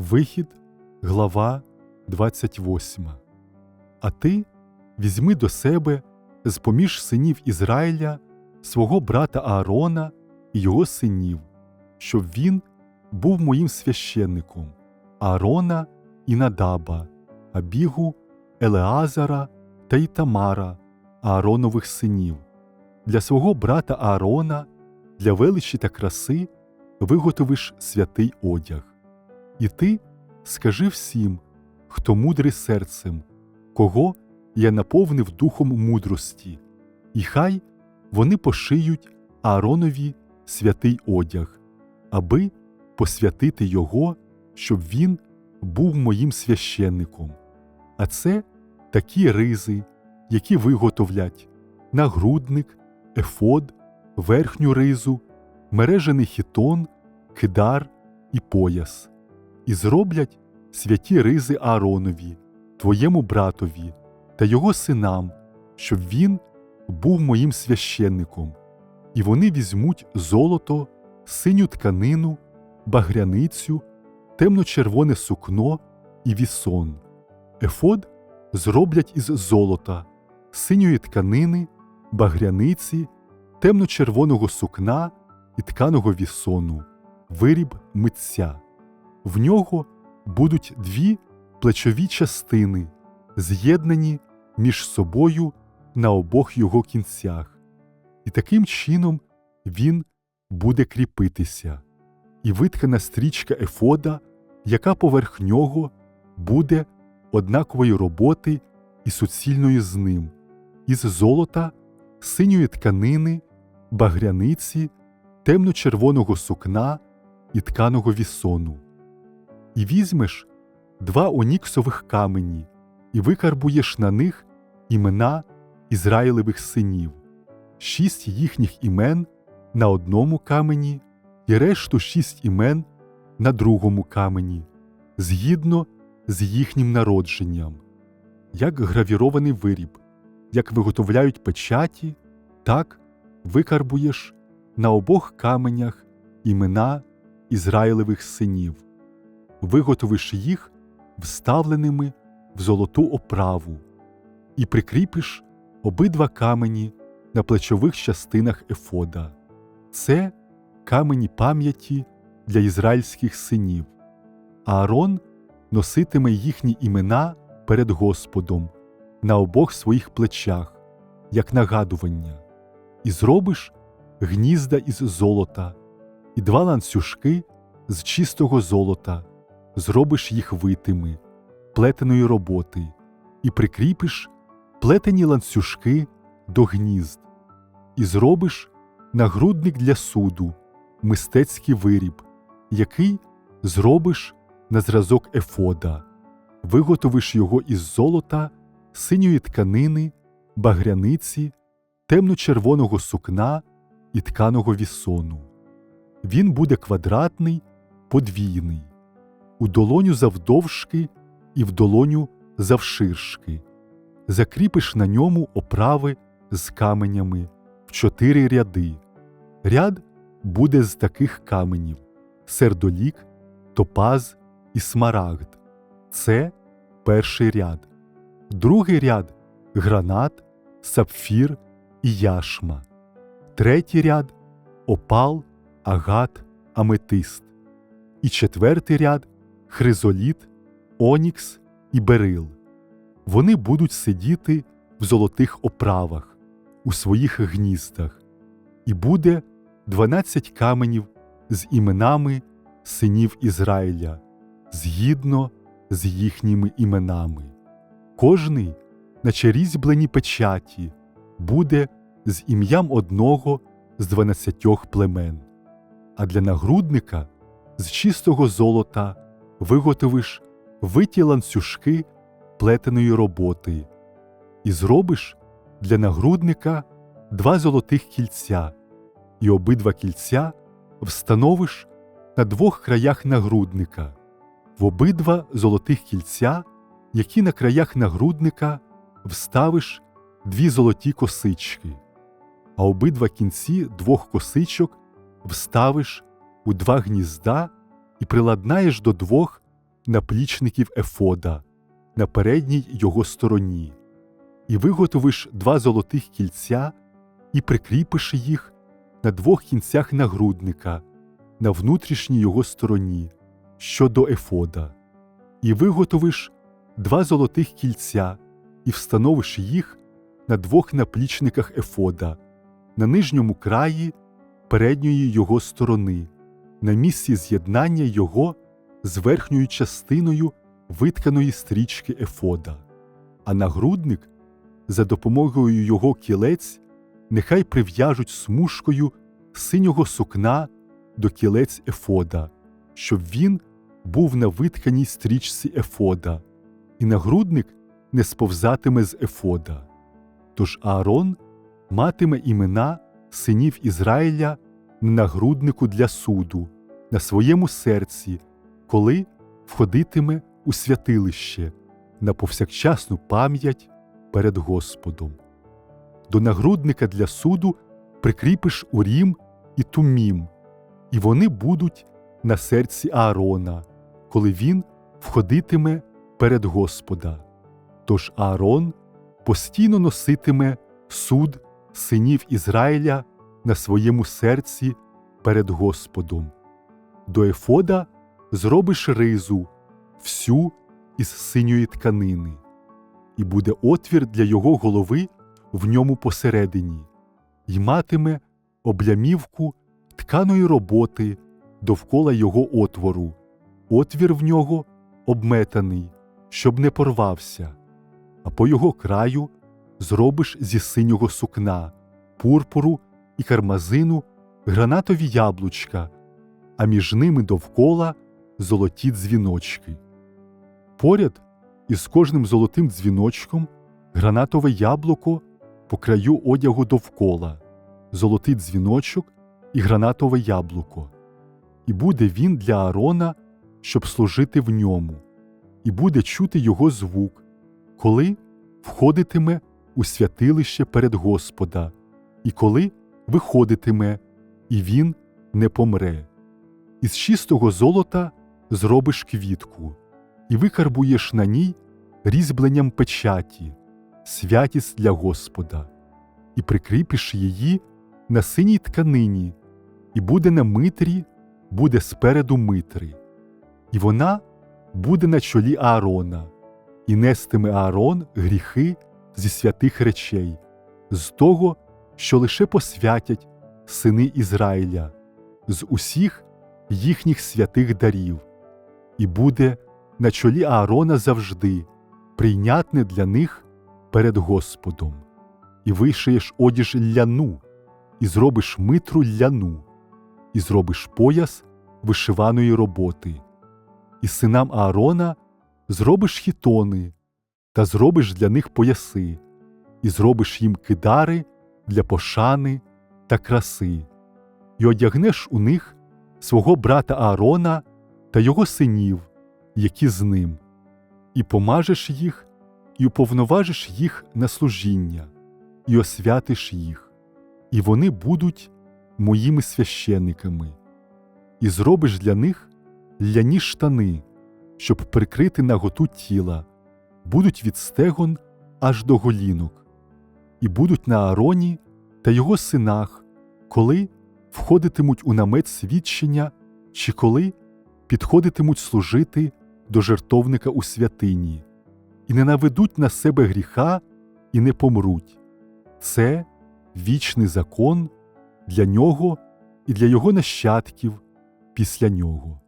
Вихід, глава 28. А ти візьми до себе з поміж синів Ізраїля свого брата Аарона і його синів, щоб він був моїм священником, Аарона і Надаба, Абігу, Елеазара та Ітамара, Ааронових синів. Для свого брата Аарона, для величі та краси виготовиш святий одяг. І ти скажи всім, хто мудрий серцем, кого я наповнив духом мудрості, і хай вони пошиють Ааронові святий одяг, аби посвятити його, щоб він був моїм священником. А це такі ризи, які виготовлять нагрудник, ефод, верхню ризу, мережений хітон, кидар і пояс і зроблять святі ризи Ааронові, твоєму братові та його синам, щоб він був моїм священником, і вони візьмуть золото, синю тканину, багряницю, темно-червоне сукно і вісон. Ефод зроблять із золота, синьої тканини, багряниці, темно-червоного сукна і тканого вісону, виріб митця. В нього будуть дві плечові частини, з'єднані між собою на обох його кінцях, і таким чином він буде кріпитися, і виткана стрічка ефода, яка поверх нього буде однакової роботи і суцільною з ним, із золота, синьої тканини, багряниці, темно-червоного сукна і тканого вісону і візьмеш два оніксових камені, і викарбуєш на них імена Ізраїлевих синів, шість їхніх імен на одному камені, і решту шість імен на другому камені, згідно з їхнім народженням, як гравірований виріб, як виготовляють печаті, так викарбуєш на обох каменях імена Ізраїлевих синів виготовиш їх вставленими в золоту оправу, і прикріпиш обидва камені на плечових частинах ефода. Це камені пам'яті для ізраїльських синів. Аарон носитиме їхні імена перед Господом на обох своїх плечах, як нагадування, і зробиш гнізда із золота, і два ланцюжки з чистого золота зробиш їх витими, плетеної роботи, і прикріпиш плетені ланцюжки до гнізд, і зробиш нагрудник для суду, мистецький виріб, який зробиш на зразок ефода, виготовиш його із золота, синьої тканини, багряниці, темно-червоного сукна і тканого вісону. Він буде квадратний, подвійний у долоню завдовжки і в долоню завширшки, закріпиш на ньому оправи з каменями в чотири ряди. Ряд буде з таких каменів сердолік, топаз і смарагд. Це перший ряд, другий ряд гранат, сапфір і яшма, третій ряд опал, агат, аметист, і четвертий ряд хризоліт, онікс і берил. Вони будуть сидіти в золотих оправах у своїх гніздах, і буде дванадцять каменів з іменами синів Ізраїля, згідно з їхніми іменами. Кожний, наче різьблені печаті, буде з ім'ям одного з дванадцятьох племен, а для нагрудника з чистого золота виготовиш виті ланцюжки плетеної роботи, і зробиш для нагрудника два золотих кільця, і обидва кільця встановиш на двох краях нагрудника, в обидва золотих кільця, які на краях нагрудника вставиш дві золоті косички, а обидва кінці двох косичок вставиш у два гнізда і приладнаєш до двох наплічників ефода на передній його стороні, і виготовиш два золотих кільця і прикріпиш їх на двох кінцях нагрудника на внутрішній його стороні щодо ефода, і виготовиш два золотих кільця і встановиш їх на двох наплічниках ефода, на нижньому краї передньої його сторони, на місці з'єднання його з верхньою частиною витканої стрічки ефода, а нагрудник за допомогою його кілець нехай прив'яжуть смужкою синього сукна до кілець ефода, щоб він був на витканій стрічці ефода, і нагрудник не сповзатиме з ефода. Тож Аарон матиме імена синів Ізраїля на нагруднику для суду, на своєму серці, коли входитиме у святилище на повсякчасну пам'ять перед Господом. До нагрудника для суду прикріпиш урім і тумім, і вони будуть на серці Аарона, коли він входитиме перед Господа. Тож Аарон постійно носитиме суд синів Ізраїля на своєму серці перед Господом. До ефода зробиш ризу всю із синьої тканини, і буде отвір для його голови в ньому посередині, й матиме облямівку тканої роботи довкола його отвору, отвір в нього обметаний, щоб не порвався, а по його краю зробиш зі синього сукна, пурпуру і кармазину гранатові яблучка, а між ними довкола золоті дзвіночки. Поряд із кожним золотим дзвіночком гранатове яблуко по краю одягу довкола, золотий дзвіночок і гранатове яблуко. І буде він для Аарона, щоб служити в ньому, і буде чути його звук, коли входитиме у святилище перед Господа, і коли виходитиме, і він не помре. Із чистого золота зробиш квітку, і викарбуєш на ній різьбленням печаті, святість для Господа, і прикріпиш її на синій тканині, і буде на митрі, буде спереду митри, і вона буде на чолі Аарона, і нестиме Аарон гріхи зі святих речей, з того, що лише посвятять сини Ізраїля, з усіх їхніх святих дарів, і буде на чолі Аарона завжди, прийнятне для них перед Господом, і вишиєш одіж ляну, і зробиш митру ляну, і зробиш пояс вишиваної роботи, і синам Аарона зробиш хітони, та зробиш для них пояси, і зробиш їм кидари для пошани та краси, і одягнеш у них свого брата Аарона та його синів, які з ним, і помажеш їх, і уповноважиш їх на служіння, і освятиш їх, і вони будуть моїми священниками, і зробиш для них ляні штани, щоб прикрити наготу тіла, будуть від стегон аж до голінок, і будуть на Аароні та його синах, коли входитимуть у намет свідчення, чи коли підходитимуть служити до жертовника у святині, і не наведуть на себе гріха і не помруть. Це вічний закон для нього і для його нащадків після нього.